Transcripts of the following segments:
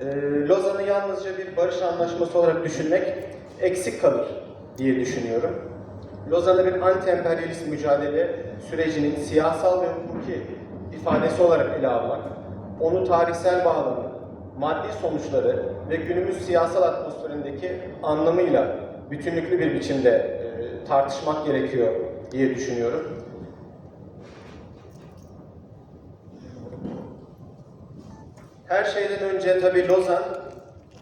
e, Lozan'ı yalnızca bir barış anlaşması olarak düşünmek eksik kalır diye düşünüyorum. Lozan'ı bir anti-emperyalist mücadele sürecinin siyasal ve hukuki ifadesi olarak ele almak, onu tarihsel bağlamı, maddi sonuçları ve günümüz siyasal atmosferindeki anlamıyla bütünlüklü bir biçimde e, tartışmak gerekiyor diye düşünüyorum. Her şeyden önce tabii Lozan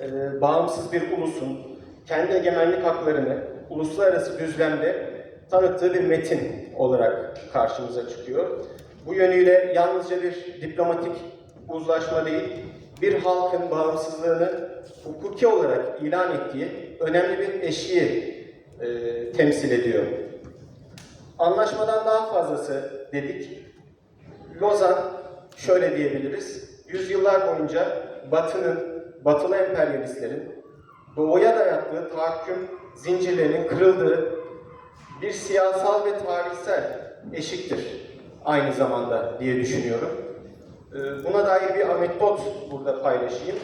e, bağımsız bir ulusun kendi egemenlik haklarını uluslararası düzlemde tanıttığı bir metin olarak karşımıza çıkıyor. Bu yönüyle yalnızca bir diplomatik uzlaşma değil, bir halkın bağımsızlığını hukuki olarak ilan ettiği önemli bir eşiği e, temsil ediyor. Anlaşmadan daha fazlası dedik. Lozan şöyle diyebiliriz. Yüzyıllar boyunca Batı'nın, Batılı emperyalistlerin Doğu'ya dayattığı tahakküm zincirlerinin kırıldığı bir siyasal ve tarihsel eşiktir aynı zamanda diye düşünüyorum. Ee, Buna dair bir anekdot burada paylaşayım.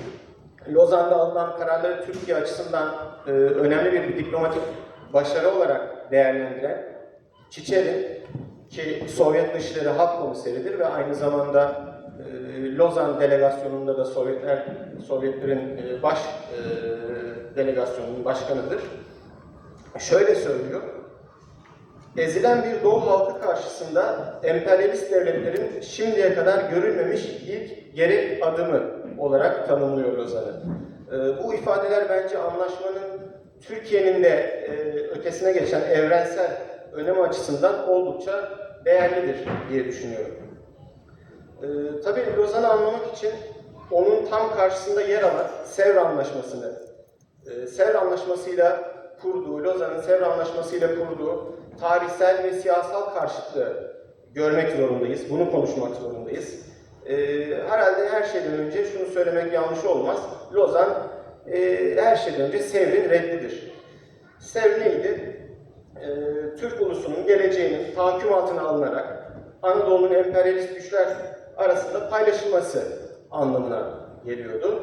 Lozan'da alınan kararları Türkiye açısından e, önemli bir diplomatik başarı olarak değerlendiren Çiçeri ki Sovyet Dışişleri Halk Komiseridir ve aynı zamanda Lozan delegasyonunda da Sovyetler Sovyetlerin e, baş e, delegasyonunun başkanıdır. Şöyle söylüyor. Ezilen bir Doğu halkı karşısında emperyalist devletlerin şimdiye kadar görülmemiş ilk geri adımı olarak tanımlıyor Lozan'ı. E, bu ifadeler bence anlaşmanın Türkiye'nin de e, ötesine geçen evrensel önemi açısından oldukça değerlidir diye düşünüyorum. E, tabii Lozan'ı anlamak için onun tam karşısında yer alan Sevr Anlaşması'nı, e, Sevr Anlaşması'yla kurduğu, Lozan'ın Sevr Anlaşması'yla kurduğu tarihsel ve siyasal karşıtlığı görmek zorundayız. Bunu konuşmak zorundayız. E, herhalde her şeyden önce şunu söylemek yanlış olmaz. Lozan e, her şeyden önce Sevr'in reddidir. Sevr neydi? E, Türk ulusunun geleceğinin tahakküm altına alınarak Anadolu'nun emperyalist güçler arasında paylaşılması anlamına geliyordu.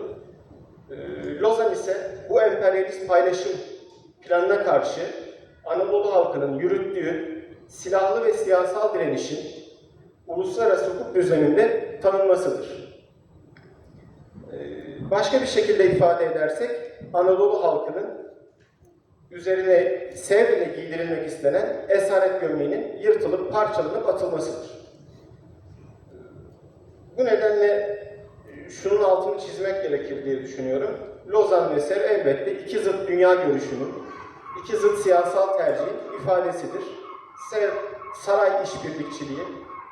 E, Lozan ise bu emperyalist paylaşım planına karşı Anadolu halkının yürüttüğü silahlı ve siyasal direnişin uluslararası hukuk düzeninde tanınmasıdır. Ee, Başka bir şekilde ifade edersek Anadolu halkının üzerine sevle giydirilmek istenen esaret gömleğinin yırtılıp parçalanıp atılmasıdır. Bu nedenle şunun altını çizmek gerekir diye düşünüyorum. Lozan ve Sev elbette iki zıt dünya görüşünün, iki zıt siyasal tercihin ifadesidir. Saray işbirlikçiliği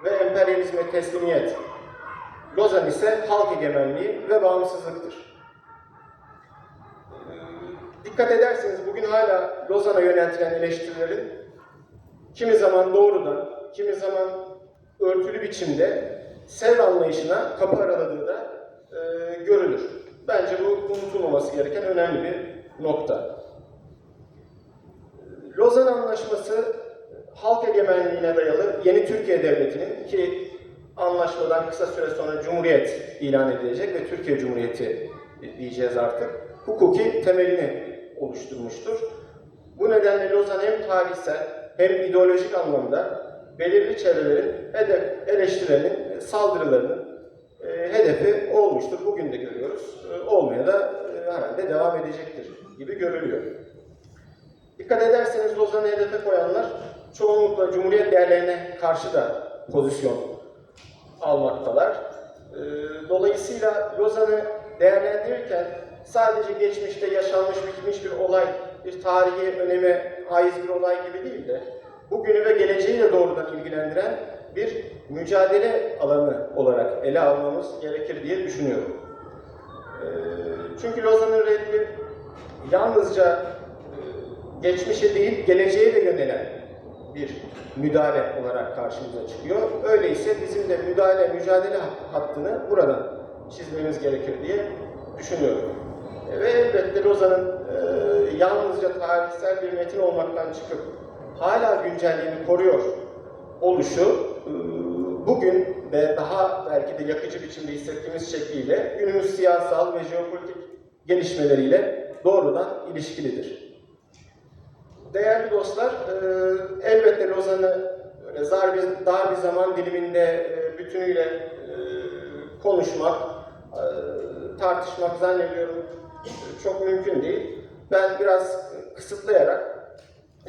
ve emperyalizme teslimiyet. Lozan ise halk egemenliği ve bağımsızlıktır. Dikkat ederseniz bugün hala Lozan'a yöneltilen eleştirilerin kimi zaman doğrudan, kimi zaman örtülü biçimde Sevr anlayışına kapı araladığı da e, görülür. Bence bu unutulmaması gereken önemli bir nokta. Lozan Anlaşması halk egemenliğine dayalı yeni Türkiye Devleti'nin ki anlaşmadan kısa süre sonra Cumhuriyet ilan edilecek ve Türkiye Cumhuriyeti diyeceğiz artık, hukuki temelini oluşturmuştur. Bu nedenle Lozan hem tarihsel hem ideolojik anlamda belirli çevrelerin hedef, eleştirilerinin, saldırılarının e, hedefi olmuştur. Bugün de görüyoruz. E, olmaya da e, herhalde devam edecektir gibi görülüyor. Dikkat ederseniz Lozan'ı hedefe koyanlar çoğunlukla Cumhuriyet değerlerine karşı da pozisyon almaktalar. Ee, Dolayısıyla Lozan'ı değerlendirirken sadece geçmişte yaşanmış bitmiş bir olay, bir tarihi öneme haiz bir olay gibi değil de bugünü ve geleceği de doğrudan ilgilendiren bir mücadele alanı olarak ele almamız gerekir diye düşünüyorum. Ee, Çünkü Lozan'ın reddi yalnızca e, geçmişe değil, geleceğe de yönelen bir müdahale olarak karşımıza çıkıyor. Öyleyse bizim de müdahale, mücadele hattını buradan çizmemiz gerekir diye düşünüyorum. E, Ve elbette Lozan'ın e, yalnızca tarihsel bir metin olmaktan çıkıp hala güncelliğini koruyor oluşu e, bugün ve daha belki de yakıcı biçimde hissettiğimiz şekliyle günümüz siyasal ve jeopolitik gelişmeleriyle doğrudan ilişkilidir. Değerli dostlar, e, elbette Lozan'ı öyle zar bir, dar bir zaman diliminde e, bütünüyle konuşmak, tartışmak zannediyorum çok mümkün değil. Ben biraz kısıtlayarak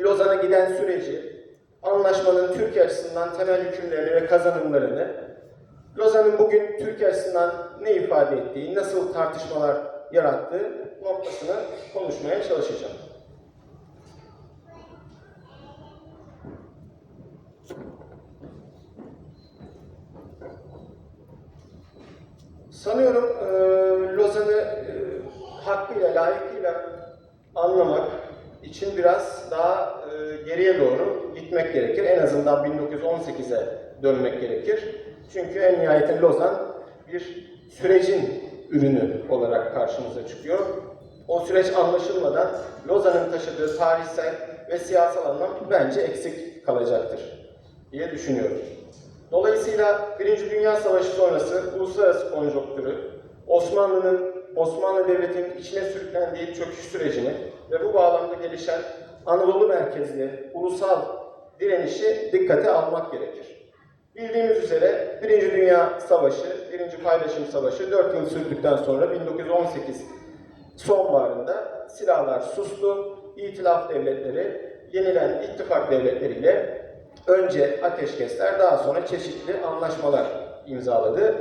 Lozan'a giden süreci, anlaşmanın Türkiye açısından temel hükümlerini ve kazanımlarını, Lozan'ın bugün Türkiye açısından ne ifade ettiği, nasıl tartışmalar yarattığı noktasını konuşmaya çalışacağım. Sanıyorum e, Lozan'ı e, hakkıyla, layıkıyla anlamak için biraz daha e, geriye doğru gitmek azından 1918'e dönmek gerekir. Çünkü en nihayetinde Lozan bir sürecin ürünü olarak karşımıza çıkıyor. O süreç anlaşılmadan Lozan'ın taşıdığı tarihsel ve siyasal anlam bence eksik kalacaktır diye düşünüyorum. Dolayısıyla Birinci Dünya Savaşı sonrası uluslararası konjonktürü, Osmanlı'nın, Osmanlı Devleti'nin içine sürüklendiği çöküş sürecini ve bu bağlamda gelişen Anadolu merkezli ulusal direnişi dikkate almak gerekir. Bildiğimiz üzere Birinci Dünya Savaşı, Birinci Paylaşım Savaşı 4 yıl sürdükten sonra 1918 sonbaharında silahlar sustu, İtilaf devletleri yenilen ittifak devletleriyle önce ateşkesler daha sonra çeşitli anlaşmalar imzaladı.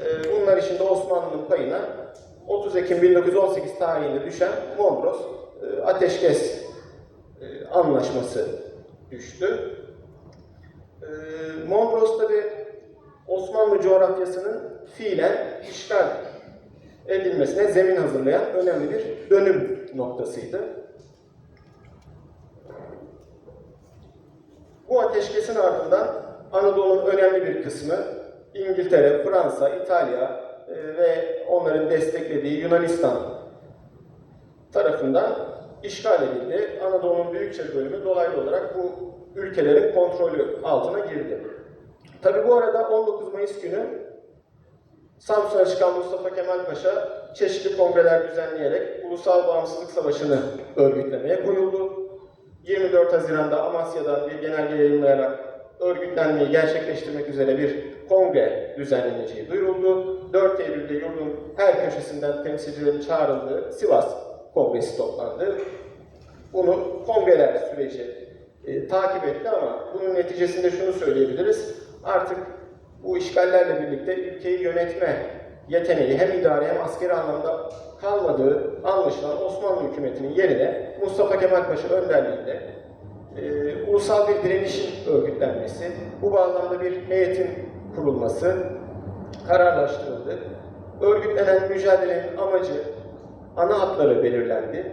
Ee, Bunlar içinde Osmanlı'nın payına 30 Ekim 1918 tarihinde düşen Mondros e, ateşkes e, anlaşması düştü. Ee, Mondros tabi Osmanlı coğrafyasının fiilen işgal edilmesine zemin hazırlayan önemli bir dönüm noktasıydı. Bu ateşkesin ardından Anadolu'nun önemli bir kısmı İngiltere, Fransa, İtalya e, ve onların desteklediği Yunanistan tarafından işgal edildi. Anadolu'nun büyükçe bölümü dolaylı olarak bu ülkelerin kontrolü altına girdi. Tabi bu arada 19 Mayıs günü Samsun'a çıkan Mustafa Kemal Paşa çeşitli kongreler düzenleyerek Ulusal Bağımsızlık Savaşı'nı örgütlemeye koyuldu. 24 Haziran'da Amasya'dan bir genelge yayınlayarak örgütlenmeyi gerçekleştirmek üzere bir kongre düzenleneceği duyuruldu. 4 Eylül'de yurdun her köşesinden temsilcilerin çağrıldığı Sivas Kongresi toplandı. Bunu kongreler süreci e, takip etti ama bunun neticesinde şunu söyleyebiliriz. Artık bu işgallerle birlikte ülkeyi yönetme yeteneği hem idari hem askeri anlamda kalmadığı anlaşılan Osmanlı hükümetinin yerine Mustafa Kemal Paşa önderliğinde e, ulusal bir direnişin örgütlenmesi, bu bağlamda bir heyetin kurulması kararlaştırıldı. Örgütlenen mücadelenin amacı, ana hatları belirlendi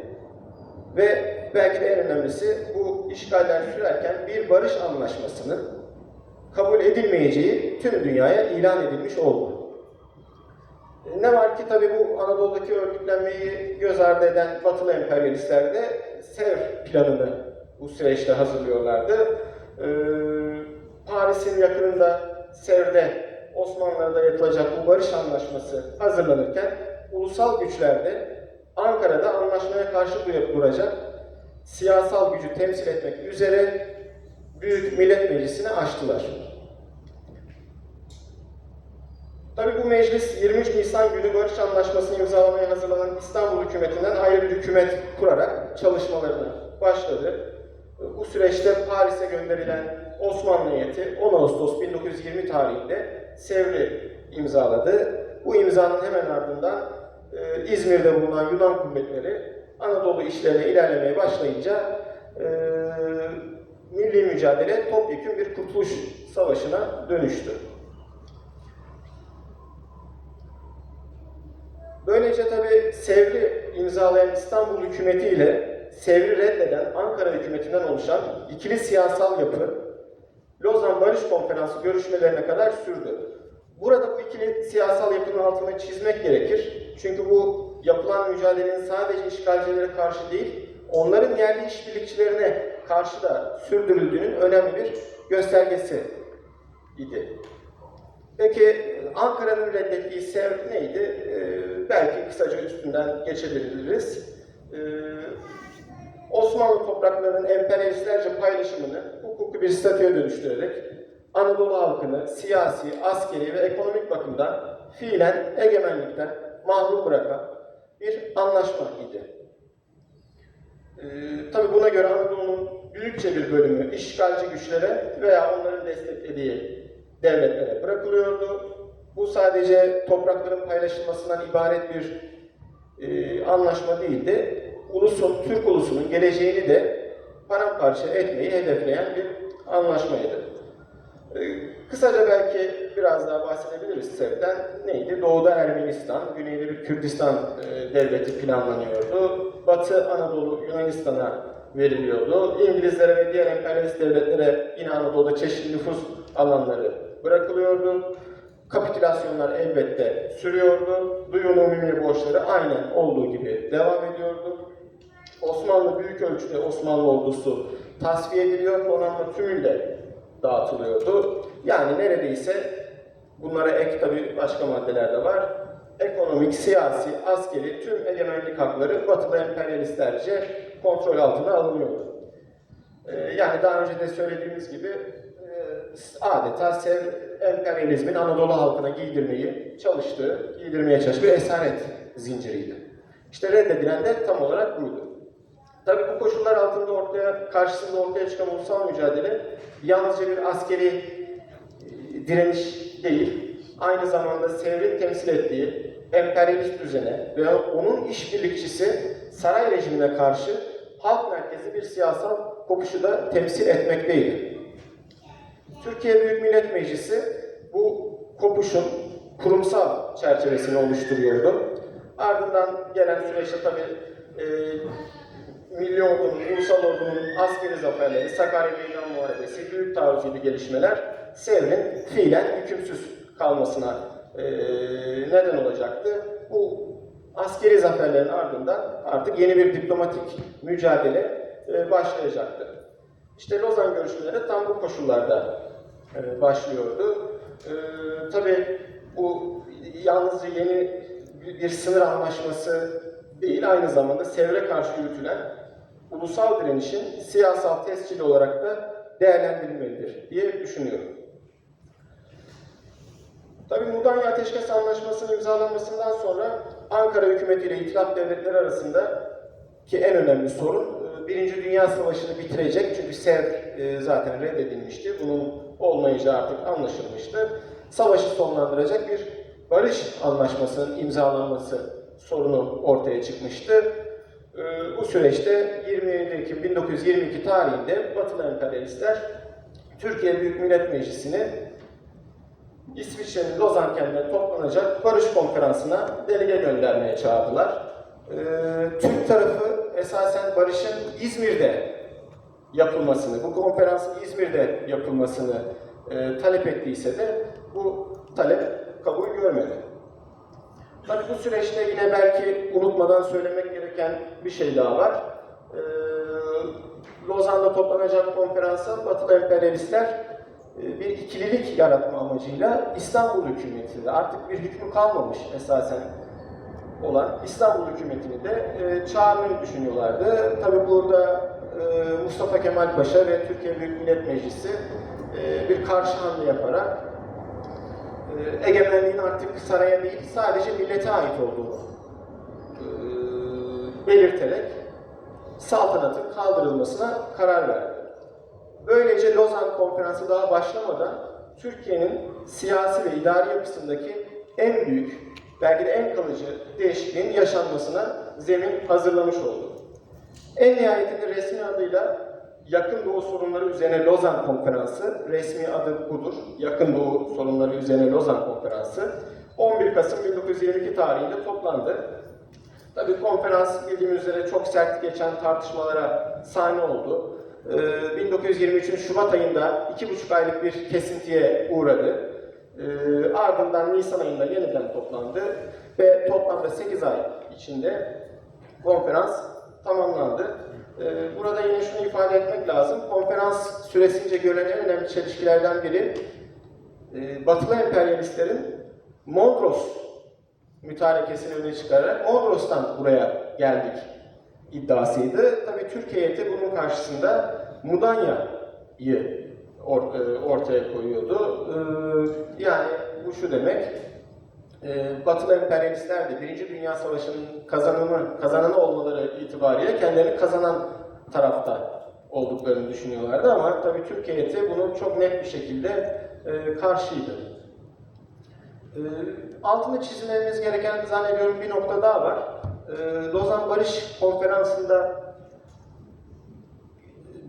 ve belki de en önemlisi bu işgaller sürerken bir barış anlaşmasının kabul edilmeyeceği tüm dünyaya ilan edilmiş oldu. E, Ne var ki tabii bu Anadolu'daki örgütlenmeyi göz ardı eden Batılı emperyalistler de Sevr planını bu süreçte hazırlıyorlardı. Ee, Paris'in yakınında Sevr'de Osmanlılar'da yapılacak bu barış anlaşması hazırlanırken ulusal güçler de Ankara'da anlaşmaya karşı duracak siyasal gücü temsil etmek üzere Büyük Millet Meclisi'ni açtılar. Tabii bu meclis 23 Nisan günü barış anlaşmasını imzalamaya hazırlanan İstanbul hükümetinden ayrı bir hükümet kurarak çalışmalarına başladı. Bu süreçte Paris'e gönderilen Osmanlı heyeti 10 Ağustos 1920 tarihinde Sevr'i imzaladı. Bu imzanın hemen ardından e, İzmir'de bulunan Yunan kuvvetleri Anadolu işlerine ilerlemeye başlayınca e, milli mücadele topyekun bir kurtuluş savaşına dönüştü. Böylece tabi Sevr'i imzalayan İstanbul hükümeti ile Sevr'i reddeden Ankara hükümetinden oluşan ikili siyasal yapı Lozan Barış Konferansı görüşmelerine kadar sürdü. Burada bu ikili siyasal yapının altını çizmek gerekir. Çünkü bu yapılan mücadelenin sadece işgalcilere karşı değil, onların yerli işbirlikçilerine karşı da sürdürüldüğünün önemli bir göstergesi idi. Peki Ankara'nın reddettiği sev neydi? Ee, belki kısaca üstünden geçebiliriz. Ee, Osmanlı topraklarının emperyalistlerce paylaşımını hukuki bir statüye dönüştürerek Anadolu halkını siyasi, askeri ve ekonomik bakımdan fiilen egemenlikten mahrum bırakan bir anlaşma idi. Ee, tabii buna göre Anadolu'nun büyükçe bir bölümü işgalci güçlere veya onların desteklediği devletlere bırakılıyordu. Bu sadece toprakların paylaşılmasından ibaret bir e, anlaşma değildi. Ulusun, Türk ulusunun geleceğini de paramparça etmeyi hedefleyen bir anlaşmaydı. E, kısaca belki biraz daha bahsedebiliriz sebepten. Neydi? Doğuda Ermenistan, güneyde bir Kürdistan e, devleti planlanıyordu. Batı Anadolu Yunanistan'a veriliyordu. İngilizlere ve diğer emperyalist devletlere yine Anadolu'da çeşitli nüfus alanları bırakılıyordu. Kapitülasyonlar elbette sürüyordu. Duyun umumi borçları aynen olduğu gibi devam ediyordu. Osmanlı büyük ölçüde Osmanlı ordusu tasfiye ediliyor, donanma tümüyle dağıtılıyordu. Yani neredeyse bunlara ek tabi başka maddeler de var. Ekonomik, siyasi, askeri tüm egemenlik hakları batılı emperyalistlerce kontrol altına alınıyordu. Ee, yani daha önce de söylediğimiz gibi e, adeta sev emperyalizmin Anadolu halkına giydirmeyi çalıştığı, giydirmeye çalıştığı esaret zinciriydi. İşte reddedilen de tam olarak buydu. Tabii bu koşullar altında ortaya, karşısında ortaya çıkan ulusal mücadele yalnızca bir askeri e, direniş değil, aynı zamanda Sevr'in temsil ettiği emperyalist düzene ve onun işbirlikçisi saray rejimine karşı halk merkezi bir siyasal kopuşu da temsil etmekteydi. Türkiye Büyük Millet Meclisi bu kopuşun kurumsal çerçevesini oluşturuyordu. Ardından gelen süreçte tabii e, Milli Ordu'nun, Ulusal Ordu'nun askeri zaferleri, Sakarya Meydan Muharebesi, Büyük Taarruz gibi gelişmeler Sevr'in fiilen hükümsüz kalmasına e, neden olacaktı. Bu askeri zaferlerin ardından artık yeni bir diplomatik mücadele e, başlayacaktı. İşte Lozan görüşmeleri tam bu koşullarda e, başlıyordu. E, tabii bu yalnızca yeni bir sınır anlaşması değil, aynı zamanda Sevr'e karşı yürütülen ulusal direnişin siyasal tescili olarak da değerlendirilmelidir diye düşünüyorum. Tabii Mudanya Ateşkes Anlaşması'nın imzalanmasından sonra Ankara hükümeti ile itilaf devletleri arasında ki en önemli sorun e, Birinci Dünya Savaşı'nı bitirecek çünkü Sevr e, zaten reddedilmişti. Bunun olmayacağı artık anlaşılmıştı. Savaşı sonlandıracak bir barış anlaşmasının imzalanması sorunu ortaya çıkmıştı. E, Bu süreçte 27 Ekim 1922 tarihinde Batılı emperyalistler Türkiye Büyük Millet Meclisi'ni İsviçre'nin Lozan kentinde toplanacak barış konferansına delege göndermeye çağırdılar. Ee, Türk tarafı esasen barışın İzmir'de yapılmasını, bu konferansın İzmir'de yapılmasını e, talep ettiyse de bu talep kabul görmedi. Tabii bu süreçte yine belki unutmadan söylemek gereken bir şey daha var. Ee, Lozan'da toplanacak konferansa Batılı emperyalistler e, bir ikililik yaratma amacıyla İstanbul hükümetinde artık bir hükmü kalmamış esasen olan İstanbul hükümetini de e, çağırmayı düşünüyorlardı. Tabi burada e, Mustafa Kemal Paşa ve Türkiye Büyük Millet Meclisi e, bir karşı yaparak e, egemenliğin artık saraya değil sadece millete ait olduğunu e, belirterek saltanatın kaldırılmasına karar verdi. Böylece Lozan Konferansı daha başlamadan Türkiye'nin siyasi ve idari yapısındaki en büyük, belki de en kalıcı değişikliğin yaşanmasına zemin hazırlamış oldu. En nihayetinde resmi adıyla Yakın Doğu sorunları üzerine Lozan Konferansı, resmi adı budur. Yakın Doğu sorunları üzerine Lozan Konferansı 11 Kasım 1922 tarihinde toplandı. Tabii konferans bildiğimiz üzere çok sert geçen tartışmalara sahne oldu. Ee, 1923'ün Şubat ayında iki buçuk aylık bir kesintiye uğradı. Ee, ardından Nisan ayında yeniden toplandı ve toplamda 8 ay içinde konferans tamamlandı. Ee, burada yine şunu ifade etmek lazım. Konferans süresince görülen en önemli çelişkilerden biri e, batılı emperyalistlerin Mondros mütarekesini öne çıkararak Mondros'tan buraya geldik iddiasıydı. Tabii Türkiye heyeti bunun karşısında Mudanya'yı e, ortaya koyuyordu. E, Yani bu şu demek, e, Batılı emperyalistler de Birinci Dünya Savaşı'nın kazananı, kazananı olmaları itibariyle kendilerini kazanan tarafta olduklarını düşünüyorlardı ama tabii Türkiye heyeti bunu çok net bir şekilde e, karşıydı. E, altını çizmemiz gereken zannediyorum bir nokta daha var. E, Lozan Barış Konferansı'nda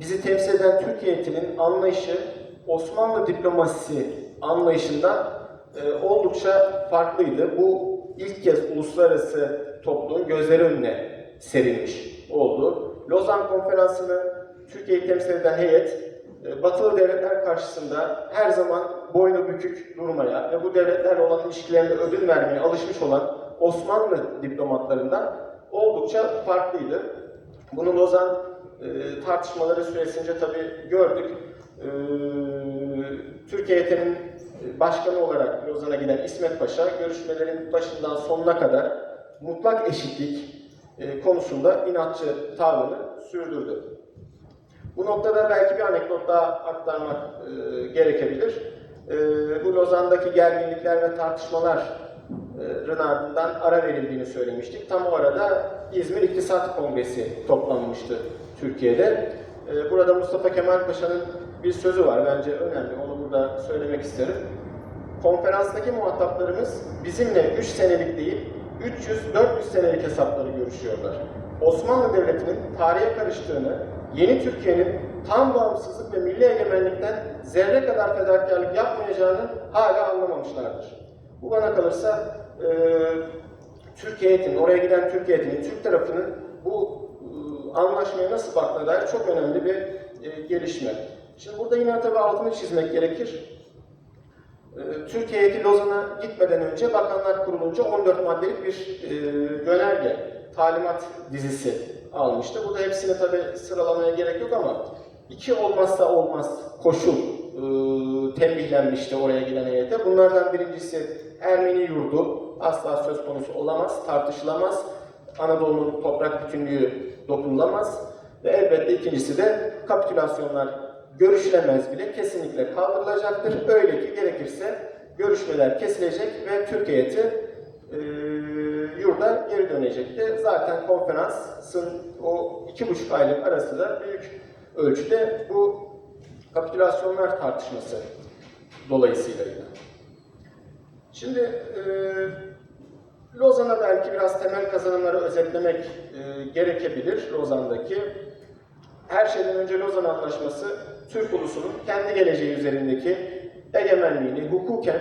bizi temsil eden heyetinin anlayışı Osmanlı diplomasisi anlayışından e, oldukça farklıydı. Bu ilk kez uluslararası toplumun gözleri önüne serilmiş oldu. Lozan Konferansı'nı Türkiye'yi temsil eden heyet e, batılı devletler karşısında her zaman boynu bükük durmaya ve bu devletlerle olan ilişkilerinde ödün vermeye alışmış olan Osmanlı diplomatlarından oldukça farklıydı. Bunu Lozan e, tartışmaları süresince tabii gördük. E, Türkiye heyetinin başkanı olarak Lozan'a giden İsmet Paşa görüşmelerin başından sonuna kadar mutlak eşitlik e, konusunda inatçı tavrını sürdürdü. Bu noktada belki bir anekdot daha aktarmak e, gerekebilir. E, bu Lozan'daki gerginlikler ve tartışmaların ardından ara verildiğini söylemiştik. Tam o arada İzmir İktisat Kongresi toplanmıştı Türkiye'de. Burada Mustafa Kemal Paşa'nın bir sözü var. Bence önemli. Onu burada söylemek isterim. Konferanstaki muhataplarımız bizimle 3 senelik değil, 300-400 senelik hesapları görüşüyorlar. Osmanlı Devleti'nin tarihe karıştığını, yeni Türkiye'nin tam bağımsızlık ve milli egemenlikten zerre kadar fedakarlık yapmayacağını hala anlamamışlardır. Bu bana kalırsa e, Türkiye heyetinin, oraya giden Türkiye heyetinin, Türk tarafının bu e, anlaşmaya nasıl baktığına dair çok önemli bir e, gelişme. Şimdi burada yine tabii altını çizmek gerekir. Ee, Türkiye heyeti Lozan'a gitmeden önce Bakanlar Kurulu'nca 14 maddelik bir e, yönerge, talimat dizisi almıştı. Burada hepsini tabi sıralamaya gerek yok ama iki olmazsa olmaz koşul e, tembihlenmişti oraya giden heyete. Bunlardan birincisi Ermeni yurdu asla söz konusu olamaz, tartışılamaz. Anadolu'nun toprak bütünlüğü dokunulamaz. Ve elbette ikincisi de kapitülasyonlar görüşülemez bile kesinlikle kaldırılacaktır. Öyle ki gerekirse görüşmeler kesilecek ve Türkiye heyeti e, yurda geri dönecekti. Zaten konferansın o iki buçuk aylık arası da büyük ölçüde bu kapitülasyonlar tartışması dolayısıyla. Şimdi e, Lozan'a belki biraz temel kazanımları özetlemek e, gerekebilir Lozan'daki. Her şeyden önce Lozan Anlaşması Türk ulusunun kendi geleceği üzerindeki egemenliğini hukuken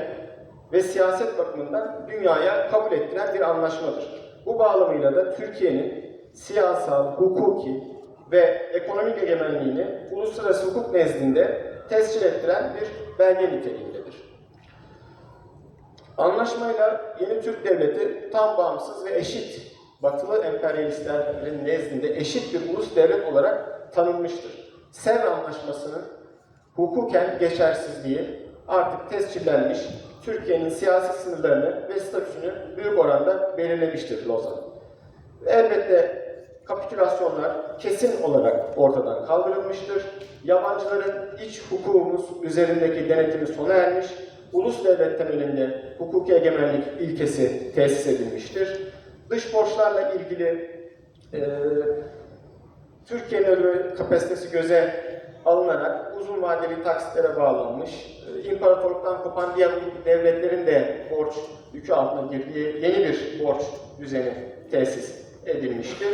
ve siyaset bakımından dünyaya kabul ettiren bir anlaşmadır. Bu bağlamıyla da Türkiye'nin siyasal, hukuki ve ekonomik egemenliğini uluslararası hukuk nezdinde tescil ettiren bir belge niteliğindedir. Anlaşmayla yeni Türk Devleti tam bağımsız ve eşit batılı emperyalistlerin nezdinde eşit bir ulus devlet olarak tanınmıştır. Sevr Anlaşması'nın hukuken geçersizliği artık tescillenmiş, Türkiye'nin siyasi sınırlarını ve statüsünü büyük oranda belirlemiştir Lozan. Elbette kapitülasyonlar kesin olarak ortadan kaldırılmıştır. Yabancıların iç hukukumuz üzerindeki denetimi sona ermiş, ulus devlet temelinde hukuki egemenlik ilkesi tesis edilmiştir. Dış borçlarla ilgili e, Türkiye'nin ödeme kapasitesi göze alınarak uzun vadeli taksitlere bağlanmış, e, imparatorluktan kopan diğer devletlerin de borç yükü altına girdiği yeni bir borç düzeni tesis edilmiştir.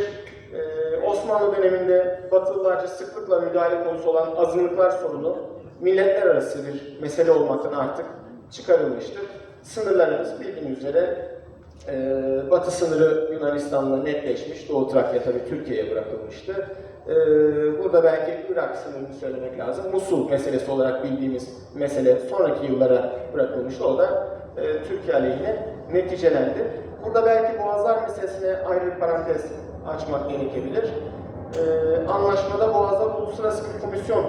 Ee, Osmanlı döneminde Batılılarca sıklıkla müdahale konusu olan azınlıklar sorunu milletler arası bir mesele olmaktan artık çıkarılmıştır. Sınırlarımız bildiğiniz üzere e, batı sınırı Yunanistan'la netleşmiş, Doğu Trakya tabii Türkiye'ye bırakılmıştı. E, burada belki Irak sınırını söylemek lazım. Musul meselesi olarak bildiğimiz mesele sonraki yıllara bırakılmıştı. O da e, Türkiye aleyhine neticelendi. Burada belki Boğazlar meselesine ayrı bir parantez açmak gerekebilir. E, anlaşmada Boğazlar Uluslararası bir komisyon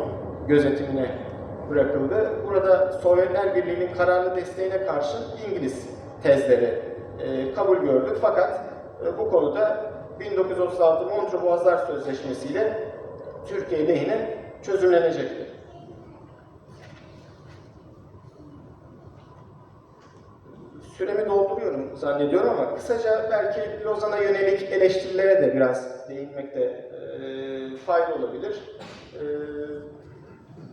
gözetimine bırakıldı. Burada Sovyetler Birliği'nin kararlı desteğine karşın İngiliz tezleri e, kabul gördü. Fakat e, bu konuda 1936 Montreux Boğazlar Sözleşmesi ile Türkiye lehine çözümlenecektir. Süremi dolduruyorum zannediyorum ama kısaca belki Lozan'a yönelik eleştirilere de biraz değinmekte e, fayda olabilir. E,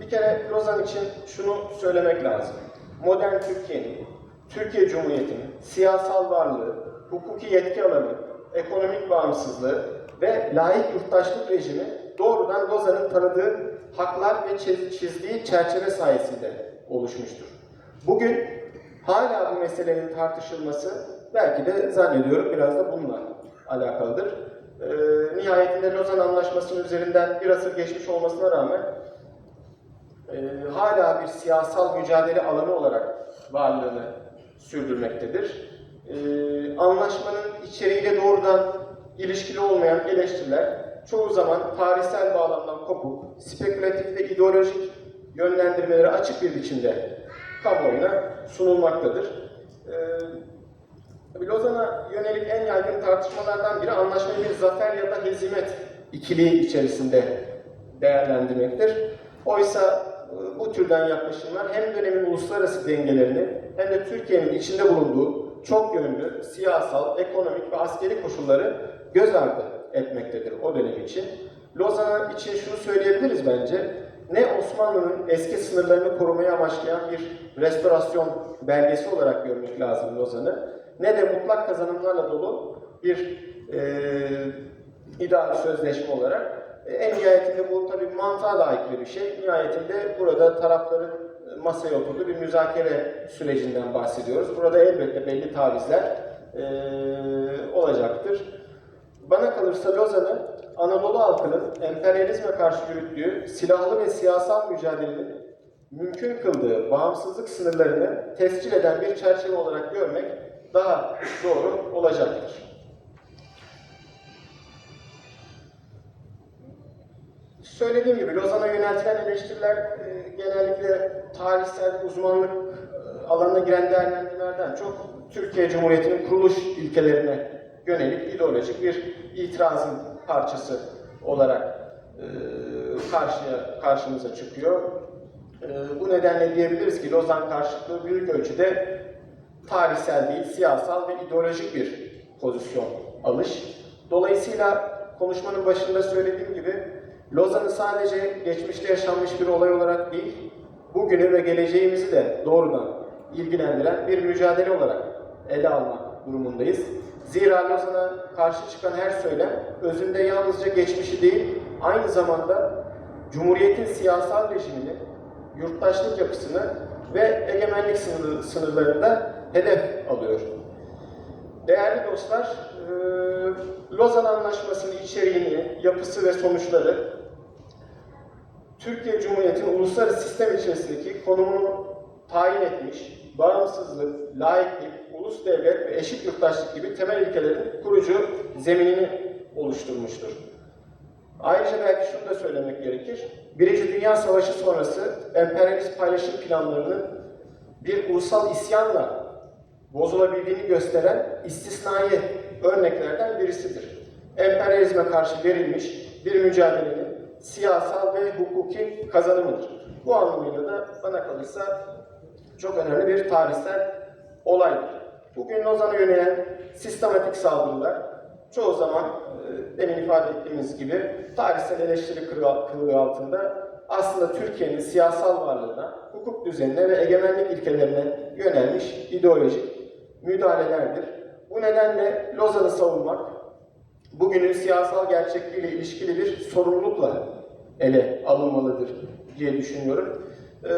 bir kere Lozan için şunu söylemek lazım. Modern Türkiye'nin, Türkiye Cumhuriyeti'nin siyasal varlığı, hukuki yetki alanı, ekonomik bağımsızlığı ve layık yurttaşlık rejimi doğrudan Lozan'ın tanıdığı haklar ve çiz- çizdiği çerçeve sayesinde oluşmuştur. Bugün hala bu meselenin tartışılması belki de zannediyorum biraz da bununla alakalıdır. Ee, nihayetinde Lozan Anlaşması'nın üzerinden bir asır geçmiş olmasına rağmen e, hala bir siyasal mücadele alanı olarak varlığını sürdürmektedir. E, anlaşmanın içeriğiyle doğrudan ilişkili olmayan eleştiriler çoğu zaman tarihsel bağlamdan kopuk, spekülatif ve ideolojik yönlendirmelere açık bir biçimde kamuoyuna sunulmaktadır. E, Tabii Lozan'a yönelik en yaygın tartışmalardan biri anlaşmayı bir zafer ya da hezimet ikiliği içerisinde değerlendirmektir. Oysa e, bu türden yaklaşımlar hem dönemin uluslararası dengelerini hem de Türkiye'nin içinde bulunduğu çok yönlü siyasal, ekonomik ve askeri koşulları göz ardı etmektedir o dönem için. Lozan için şunu söyleyebiliriz bence. Ne Osmanlı'nın eski sınırlarını korumaya amaçlayan bir restorasyon belgesi olarak görmek lazım Lozan'ı ne de mutlak kazanımlarla dolu bir e, idari sözleşme olarak. E, en nihayetinde bu tabii mantığa da bir şey. Nihayetinde burada tarafların masaya oturduğu bir müzakere sürecinden bahsediyoruz. Burada elbette belli tavizler e, olacaktır. Bana kalırsa Lozan'ı Anadolu halkının emperyalizme karşı yürüttüğü silahlı ve siyasal mücadelenin mümkün kıldığı bağımsızlık sınırlarını tescil eden bir çerçeve olarak görmek daha doğru olacaktır. Söylediğim gibi Lozan'a yöneltilen eleştiriler e, genellikle tarihsel uzmanlık e, alanına giren değerlendirmelerden çok Türkiye Cumhuriyeti'nin kuruluş ilkelerine yönelik ideolojik bir itirazın parçası olarak e, karşıya karşımıza çıkıyor. E, bu nedenle diyebiliriz ki Lozan karşıtlığı büyük ölçüde tarihsel değil, siyasal ve ideolojik bir pozisyon alış. Dolayısıyla konuşmanın başında söylediğim gibi Lozan'ı sadece geçmişte yaşanmış bir olay olarak değil, bugünü ve geleceğimizi de doğrudan ilgilendiren bir mücadele olarak ele almak durumundayız. Zira Lozan'a karşı çıkan her söylem özünde yalnızca geçmişi değil, aynı zamanda Cumhuriyet'in siyasal rejimini, yurttaşlık yapısını ve egemenlik sınırı, sınırlarını da hedef alıyor. Değerli dostlar, Lozan Anlaşması'nın içeriğini, yapısı ve sonuçları Türkiye Cumhuriyeti'nin uluslararası sistem içerisindeki konumunu tayin etmiş, bağımsızlık, laiklik, ulus devlet ve eşit yurttaşlık gibi temel ilkelerin kurucu zeminini oluşturmuştur. Ayrıca belki şunu da söylemek gerekir. Birinci Dünya Savaşı sonrası emperyalist paylaşım planlarının bir ulusal isyanla bozulabildiğini gösteren istisnai örneklerden birisidir. Emperyalizme karşı verilmiş bir mücadelenin siyasal ve hukuki kazanımıdır. Bu anlamıyla da bana kalırsa çok önemli bir tarihsel olaydır. Bugün Lozan'a yönelen sistematik saldırılar çoğu zaman e, demin ifade ettiğimiz gibi tarihsel eleştiri kılığı altında aslında Türkiye'nin siyasal varlığına, hukuk düzenine ve egemenlik ilkelerine yönelmiş ideolojik müdahalelerdir. Bu nedenle Lozan'ı savunmak, bugünün siyasal gerçekliğiyle ilişkili bir sorumlulukla ele alınmalıdır diye düşünüyorum. Ee,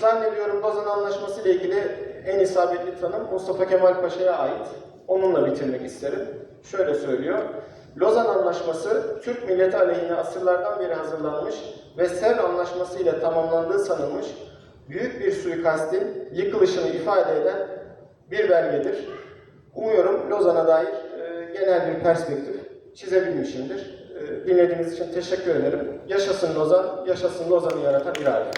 zannediyorum Lozan Anlaşması ile ilgili en isabetli tanım Mustafa Kemal Paşa'ya ait. Onunla bitirmek isterim. Şöyle söylüyor. Lozan Anlaşması Türk milleti aleyhine asırlardan beri hazırlanmış ve Sevr Anlaşması ile tamamlandığı sanılmış büyük bir suikastin yıkılışını ifade eden bir belgedir. Umuyorum Lozan'a dair genel bir perspektif çizebilmişimdir. E, dinlediğiniz için teşekkür ederim. Yaşasın Lozan, yaşasın Lozan'ı yaratan irade.